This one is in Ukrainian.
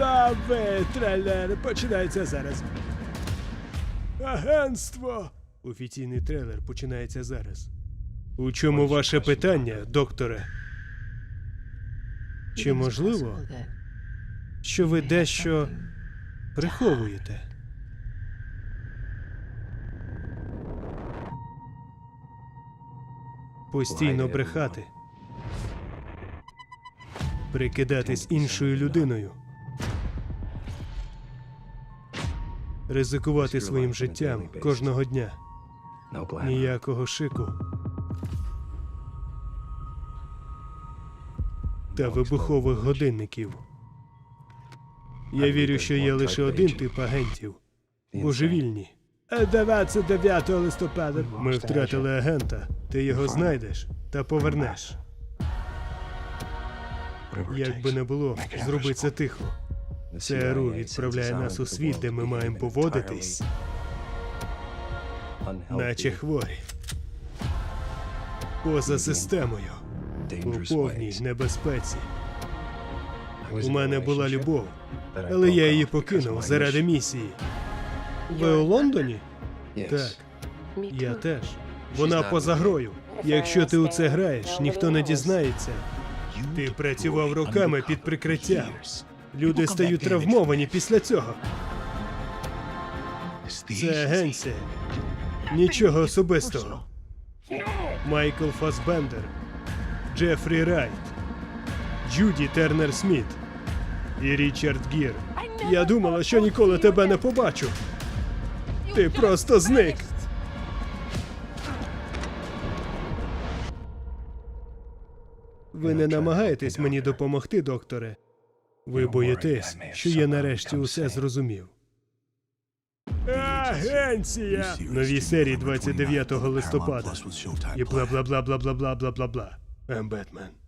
Новий трейлер починається зараз. Агентство! Офіційний трейлер починається зараз. У чому ваше питання, докторе? Чи можливо, що ви дещо приховуєте? Постійно брехати. Прикидатись іншою людиною. Ризикувати своїм життям кожного дня. Ніякого шику. Та вибухових годинників. Я вірю, що є лише один тип агентів божевільні. 29 листопада. Ми втратили агента. Ти його знайдеш та повернеш. Як би не було, зроби це тихо. ЦРУ відправляє нас у світ, де ми маємо поводитись, наче хворі. Поза системою, у повній небезпеці. У мене була любов, але я її покинув заради місії. Ви у Лондоні? Так, я теж. Вона поза грою. Якщо ти у це граєш, ніхто не дізнається. Ти працював роками під прикриттям. Люди стають травмовані після цього. Це агенція. Нічого особистого. Майкл Фасбендер, Джефрі Райт, Джуді Тернер Сміт і Річард Гір. Я думала, що ніколи тебе не побачу. Ти просто зник. Ви не намагаєтесь мені допомогти, докторе. Ви боїтесь, що я нарешті усе зрозумів. Агенція! Нові серії 29 листопада. І бла бла бла бла бла бла бла бла бла. Ем Бетмен.